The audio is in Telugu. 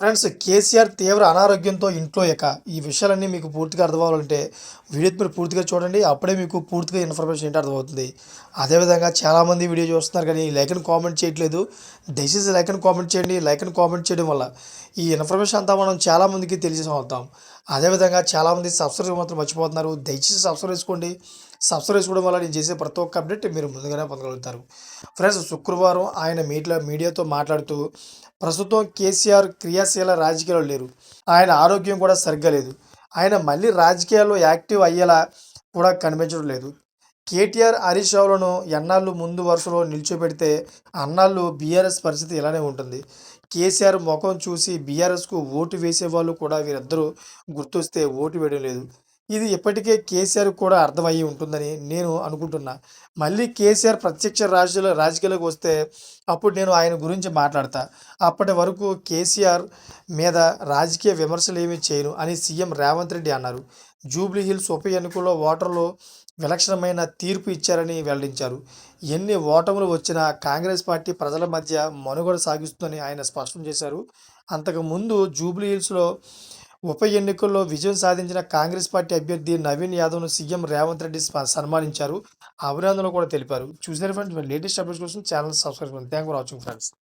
ఫ్రెండ్స్ కేసీఆర్ తీవ్ర అనారోగ్యంతో ఇంట్లో ఇక ఈ విషయాలన్నీ మీకు పూర్తిగా అర్థమవ్వాలంటే వీడియో మీరు పూర్తిగా చూడండి అప్పుడే మీకు పూర్తిగా ఇన్ఫర్మేషన్ ఏంటి అర్థమవుతుంది. అదేవిధంగా చాలామంది వీడియో చూస్తున్నారు కానీ లైక్ అండ్ కామెంట్ చేయట్లేదు. దయచేసి లైక్ అండ్ కామెంట్ చేయండి లైక్ అండ్ కామెంట్ చేయడం వల్ల ఈ ఇన్ఫర్మేషన్ అంతా మనం చాలామందికి తెలియజేస్తాం అదేవిధంగా చాలామంది సబ్స్క్రైబ్ మాత్రం మర్చిపోతున్నారు. దయచేసి సబ్స్క్రైబ్ చేసుకోండి. సబ్స్క్రైబ్ చేసుకోవడం వల్ల నేను చేసే ప్రతి ఒక్క అప్డేట్ మీరు ముందుగానే పొందగలుగుతారు. ఫ్రెండ్స్ శుక్రవారం ఆయన మీడియా మీడియాతో మాట్లాడుతూ ప్రస్తుతం కేసీఆర్ క్రియాశీల రాజకీయాలు లేరు. ఆయన ఆరోగ్యం కూడా సరిగ్గా లేదు. ఆయన మళ్ళీ రాజకీయాల్లో యాక్టివ్ అయ్యేలా కూడా కనిపించడం లేదు. కేటీఆర్ హరీష్ రావులను ఎన్నాళ్ళు ముందు వరుసలో నిల్చోబెడితే అన్నాళ్ళు బీఆర్ఎస్ పరిస్థితి ఇలానే ఉంటుంది. కేసీఆర్ ముఖం చూసి బీఆర్ఎస్కు ఓటు వేసేవాళ్ళు కూడా వీరిద్దరూ గుర్తొస్తే ఓటు వేయడం లేదు. ఇది ఇప్పటికే కేసీఆర్ కూడా అర్థమయ్యి ఉంటుందని నేను అనుకుంటున్నా. మళ్ళీ కేసీఆర్ ప్రత్యక్ష రాజకీయ రాజకీయాలకు వస్తే అప్పుడు నేను ఆయన గురించి మాట్లాడతా. అప్పటి వరకు కేసీఆర్ మీద రాజకీయ విమర్శలు ఏమీ చేయను అని సీఎం రేవంత్ రెడ్డి అన్నారు. జూబ్లీ హిల్స్ ఉప ఎన్నికల్లో ఓటర్లు విలక్షణమైన తీర్పు ఇచ్చారని వెల్లడించారు. ఎన్ని ఓటములు వచ్చినా కాంగ్రెస్ పార్టీ ప్రజల మధ్య మనుగడ సాగిస్తుందని ఆయన స్పష్టం చేశారు. అంతకుముందు జూబ్లీ హిల్స్లో ఉప ఎన్నికల్లో విజయం సాధించిన కాంగ్రెస్ పార్టీ అభ్యర్థి నవీన్ యాదవ్ను సీఎం రేవంత్ రెడ్డి స్ప- సన్మానించారు. అభినందనలు కూడా తెలిపారు. చూసారు ఫ్రెండ్స్ లేటెస్ట్ అప్డేట్స్ కోసం channel subscribe thank for watching friends.